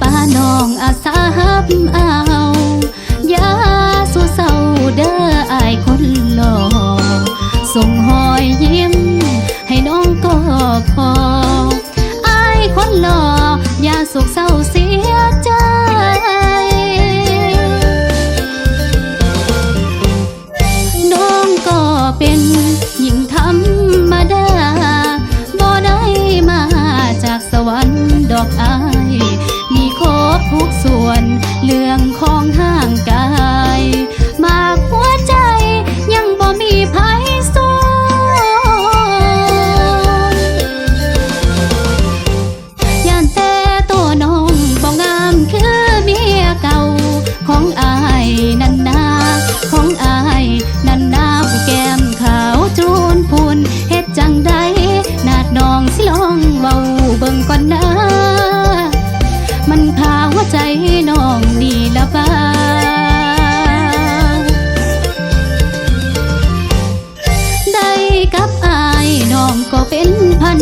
ป้าน้องอาสาฮับเอายาสู้เศร้าเด้ออายคนหล่อส่งหอยยิ้ม ให้น้องก็พออายคนหล่อยาสุกเศร้าเสียใจน้องก็เป็นหญิงธรรมดาบ่ได้มาจากสวรรค์ดอกอา วนเรื่อง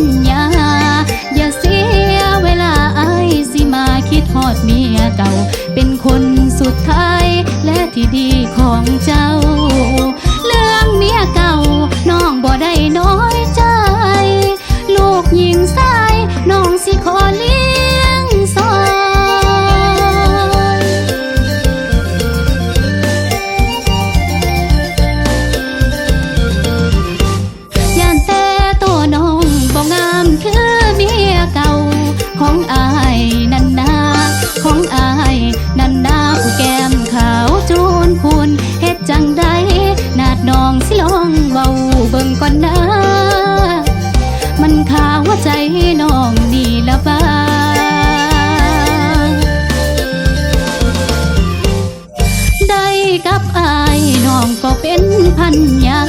ญญา อย่าเสียเวลาไอ้สิมาคิดทอดเมียเก่า เป็นคนสุดท้ายและที่ดีของเจ้า เรื่องเมียเก่าน้องบ่ได้น้อยใจ อนนะ มันขาว่าใจน้องนี่ละบ้าได้กับอายน้องก็เป็นพันยา